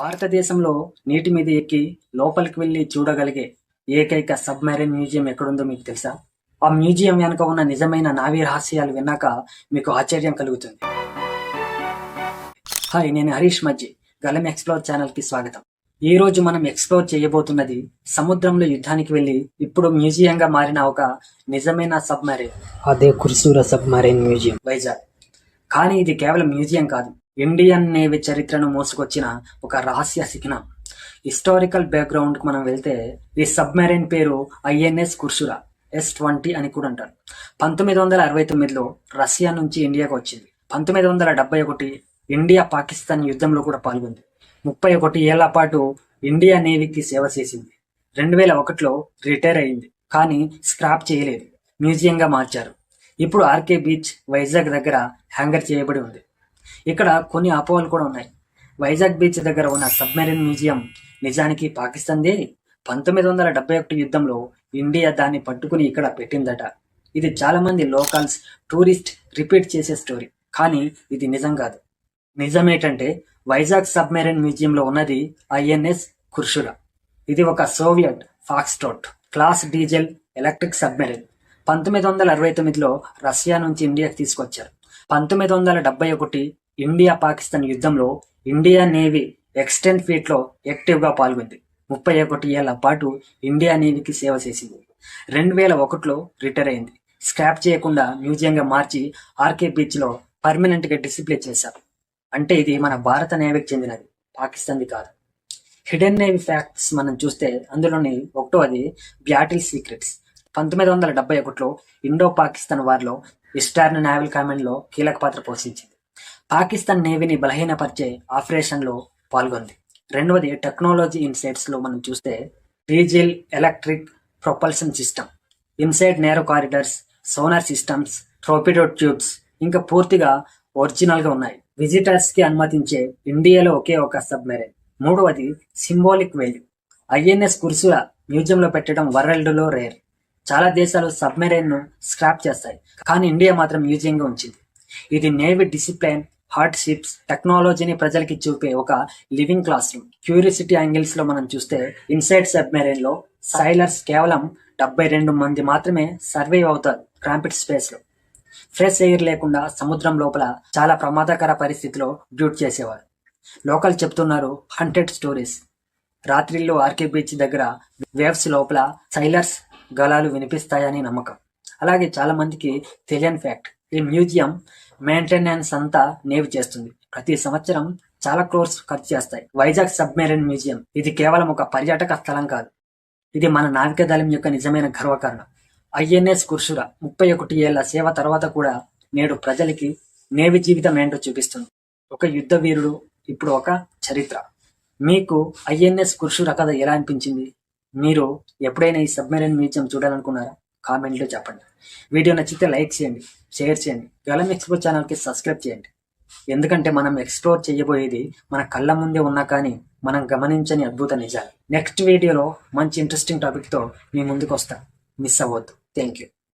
భారతదేశంలో నీటి మీద ఎక్కి లోపలికి వెళ్ళి చూడగలిగే ఏకైక సబ్మెరైన్ మ్యూజియం ఎక్కడుందో మీకు తెలుసా? ఆ మ్యూజియం వెనుక ఉన్న నిజమైన నావీ రహస్యాలు విన్నాక మీకు ఆశ్చర్యం కలుగుతుంది. హాయ్ నేను హరీష్ మజ్జి గలం ఎక్స్ప్లోర్ ఛానల్కి స్వాగతం. ఈ రోజు మనం ఎక్స్ప్లోర్ చేయబోతున్నది సముద్రంలో యుద్ధానికి వెళ్ళి ఇప్పుడు మ్యూజియంగా మారిన ఒక నిజమైన సబ్మెరైన్. అదే కుర్సూర సబ్మెరైన్ మ్యూజియం. వైజాగ్. కానీ ఇది కేవలం మ్యూజియం కాదు. ఇండియన్ నేవీ చరిత్రను మోసుకొచ్చిన ఒక రహస్య శిఖనం హిస్టారికల్ బ్యాక్గ్రౌండ్కి మనం వెళ్తే ఈ సబ్మెరైన్ పేరు ఐఎన్ఎస్ కుర్సురా ఎస్ ట్వంటీ అని కూడా అంటారు. పంతొమ్మిది వందల అరవై తొమ్మిదిలో రష్యా నుంచి ఇండియాకు వచ్చింది. పంతొమ్మిది వందల డెబ్బై ఒకటి ఇండియా పాకిస్తాన్ యుద్ధంలో కూడా పాల్గొంది. ముప్పై ఒకటి ఏళ్ళ పాటు ఇండియా నేవీకి సేవ చేసింది. రెండు వేల ఒకటిలో రిటైర్ అయింది కానీ స్క్రాప్ చేయలేదు. మ్యూజియంగా మార్చారు. ఇప్పుడు ఆర్కే బీచ్ వైజాగ్ దగ్గర హ్యాంగర్ చేయబడి ఉంది. ఇక్కడ కొన్ని అపోహలు కూడా ఉన్నాయి. వైజాగ్ బీచ్ దగ్గర ఉన్న సబ్మెరీన్ మ్యూజియం నిజానికి పాకిస్తాన్దే. పంతొమ్మిది వందల డెబ్బై ఒకటి యుద్ధంలో ఇండియా దాన్ని పట్టుకుని ఇక్కడ పెట్టిందట. ఇది చాలా మంది లోకల్స్ టూరిస్ట్ రిపీట్ చేసే స్టోరీ. కానీ ఇది నిజం కాదు. నిజమేటంటే వైజాగ్ సబ్మెరైన్ మ్యూజియంలో ఉన్నది ఐఎన్ఎస్ కుర్షుల. ఇది ఒక Soviet Foxtrot class diesel electric submarine. పంతొమ్మిది వందల అరవై తొమ్మిదిలో రష్యా నుంచి ఇండియాకి తీసుకొచ్చారు. పంతొమ్మిది వందల డెబ్బై ఒకటి ఇండియా పాకిస్తాన్ యుద్ధంలో ఇండియా నేవీ ఎక్స్టెంట్ ఫీట్లో యాక్టివ్గా పాల్గొంది. ముప్పై ఒకటి ఏళ్ళ పాటు ఇండియా నేవీకి సేవ చేసింది. రెండు వేల ఒకటిలో రిటైర్ అయింది. స్క్రాప్ చేయకుండా మ్యూజియంగా మార్చి ఆర్కే బీచ్లో పర్మనెంట్గా డిసిప్లే చేశారు. అంటే ఇది మన భారత నేవీకి చెందినది. పాకిస్తాన్ది కాదు. హిడెన్ నేవీ ఫ్యాక్ట్స్ మనం చూస్తే అందులోని ఒకటో అది బ్యాటిల్ సీక్రెట్స్. పంతొమ్మిది వందల డెబ్బై ఒకటిలో ఇండో పాకిస్తాన్ వార్లో ఈస్టర్న్ నావల్ కమాండ్లో కీలక పాత్ర పోషించింది. పాకిస్తాన్ నేవీని బలహీనపరిచే ఆపరేషన్లో పాల్గొంది. రెండవది టెక్నాలజీ ఇన్సైట్స్లో మనం చూస్తే diesel electric propulsion system inside narrow corridors sonar systems torpedo tubes ఇంకా పూర్తిగా ఒరిజినల్గా ఉన్నాయి. విజిటర్స్కి అనుమతించే ఇండియాలో ఒకే ఒక సబ్మెరైన్. మూడవది సింబాలిక్ వాల్యూ. ఐఎన్ఎస్ కుర్సుల మ్యూజియంలో పెట్టడం వరల్డ్లో రేర్. చాలా దేశాలు సబ్మెరైన్ను స్క్రాప్ చేస్తాయి కానీ ఇండియా మాత్రం మ్యూజియంగా ఉంచింది. ఇది నేవీ డిసిప్లైన్ హార్డ్ షిప్స్ టెక్నాలజీని ప్రజలకి చూపే ఒక లివింగ్ క్లాస్ రూమ్. క్యూరియాసిటీ యాంగిల్స్లో మనం చూస్తే ఇన్సైడ్ సబ్మెరైన్లో సైలర్స్ కేవలం డెబ్బై రెండు మంది మాత్రమే సర్వైవ్ అవుతారు క్రాంపిడ్ స్పేస్లో. ఫ్రెష్ ఎయిర్ లేకుండా సముద్రం లోపల చాలా ప్రమాదకర పరిస్థితిలో డ్యూట్ చేసేవారు. లోకల్ చెప్తున్నారు హండ్రెడ్ స్టోరీస్. రాత్రిల్లో ఆర్కే బీచ్ దగ్గర వేవ్స్ లోపల సైలర్స్ గలాలు వినిపిస్తాయని నమ్మకం. అలాగే చాలా మందికి తెలియని ఫ్యాక్ట్ ఈ మ్యూజియం మెయింటెనెన్స్ అంతా నేవి చేస్తుంది. ప్రతి సంవత్సరం చాలా క్రోర్స్ ఖర్చు చేస్తాయి. వైజాగ్ సబ్మెరైన్ మ్యూజియం ఇది కేవలం ఒక పర్యాటక స్థలం కాదు. ఇది మన నావికాదళం యొక్క నిజమైన గర్వకారణం. ఐఎన్ఎస్ కుర్షుర ముప్పై ఒకటి ఏళ్ళ సేవ తర్వాత కూడా నేడు ప్రజలకి నేవి జీవితం ఏంటో చూపిస్తుంది. ఒక యుద్ధ వీరుడు ఇప్పుడు ఒక చరిత్ర. మీకు ఐఎన్ఎస్ కుర్షుర కథ ఎలా అనిపించింది? మీరు ఎప్పుడైనా ఈ సబ్మెరైన్ మ్యూజియం చూడాలనుకున్నారా? కామెంట్లో చెప్పండి. వీడియో నచ్చితే లైక్ చేయండి షేర్ చేయండి. గలం ఎక్స్ప్లోర్ ఛానల్కి సబ్స్క్రైబ్ చేయండి. ఎందుకంటే మనం ఎక్స్ప్లోర్ చేయబోయేది మన కళ్ళ ముందే ఉన్నా కానీ మనం గమనించని అద్భుత నిజాలు. నెక్స్ట్ వీడియోలో మంచి ఇంట్రెస్టింగ్ టాపిక్తో మీ ముందుకు వస్తా. మిస్ అవ్వద్దు. Thank you